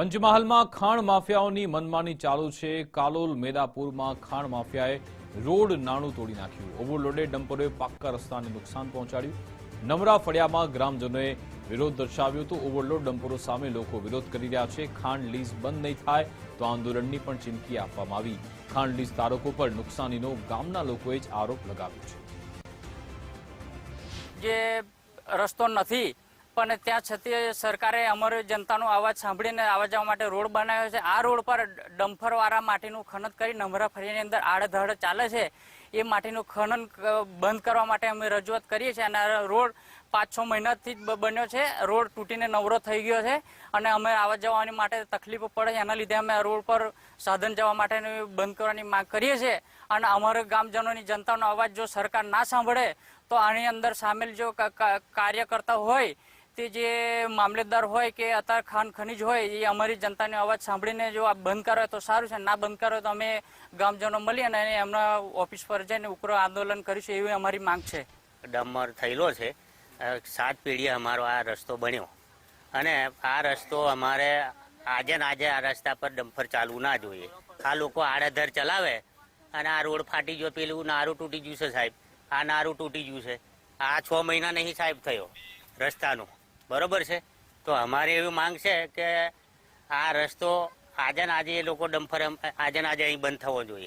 પંચમહાલમાં ખાણ માફિયાઓની મનમાની ચાલુ છે. કાલોલ મેદાપુરમાં ખાણ માફિયાએ રોડ નાણું તોડી નાખ્યું. ઓવરલોડેડ ડમ્પરોએ પાક્કા રસ્તાને નુકસાન પહોંચાડ્યું. નમરા ફળિયામાં ગ્રામજનોએ વિરોધ દર્શાવ્યો હતો. ઓવરલોડ ડમ્પરો સામે લોકો વિરોધ કરી રહ્યા છે. ખાણ લીઝ બંધ નહીં થાય તો આંદોલનની પણ ચીમકી આપવામાં આવી. ખાણ લીઝ ધારકો પર નુકસાનીનો ગામના લોકોએ જ આરોપ લગાવ્યો છે. જે રસ્તો નથી પણ ત્યાં છતાં સરકારે અમારી જનતાનો અવાજ સાંભળીને આવવા જવા માટે રોડ બનાવ્યો છે. આ રોડ પર ડમ્ફરવાળા માટીનું ખનન કરી નમરા ફરીની અંદર આડધડ ચાલે છે. એ માટીનું ખનન બંધ કરવા માટે અમે રજૂઆત કરીએ છીએ અને રોડ પાંચ છ મહિનાથી જ બન્યો છે. રોડ તૂટીને નવરો થઈ ગયો છે અને અમે આવવા જવાની માટે તકલીફો પડે છે. એના લીધે અમે રોડ પર સાધન જવા માટે બંધ કરવાની માંગ કરીએ છીએ. અને અમારા ગામજનોની જનતાનો અવાજ જો સરકાર ના સાંભળે, તો આની અંદર સામેલ જો કાર્યકર્તા હોય તે જે મામલેદાર હોય કે અત્યારે ખાન ખનીજ હોય, એ અમારી જનતાની અવાજ સાંભળીને જો આ બંધ કરે તો સારું છે. ના બંધ કરે તો અમે ગામજનો મળી અને એમના ઓફિસ પર જઈને ઉગ્ર આંદોલન કરીશું એવી અમારી માંગ છે. ડમર થયેલો છે. સાત પેઢીએ અમારો આ રસ્તો બન્યો. અને આ રસ્તો અમારે આજે ને આજે આ રસ્તા પર ડમ્ફર ચાલવું ના જોઈએ. આ લોકો આડેધર ચલાવે અને આ રોડ ફાટી ગયો પેલું નારું તૂટી ગયું છે સાહેબ. આ નારું તૂટી ગયું છે. આ છ મહિના નહીં સાહેબ થયો રસ્તાનો. બરોબર છે? તો અમારી એવી માંગ છે કે આ રસ્તો આજે આજે એ લોકો ડમ્ફર આજે આજે અહીં બંધ થવો જોઈએ.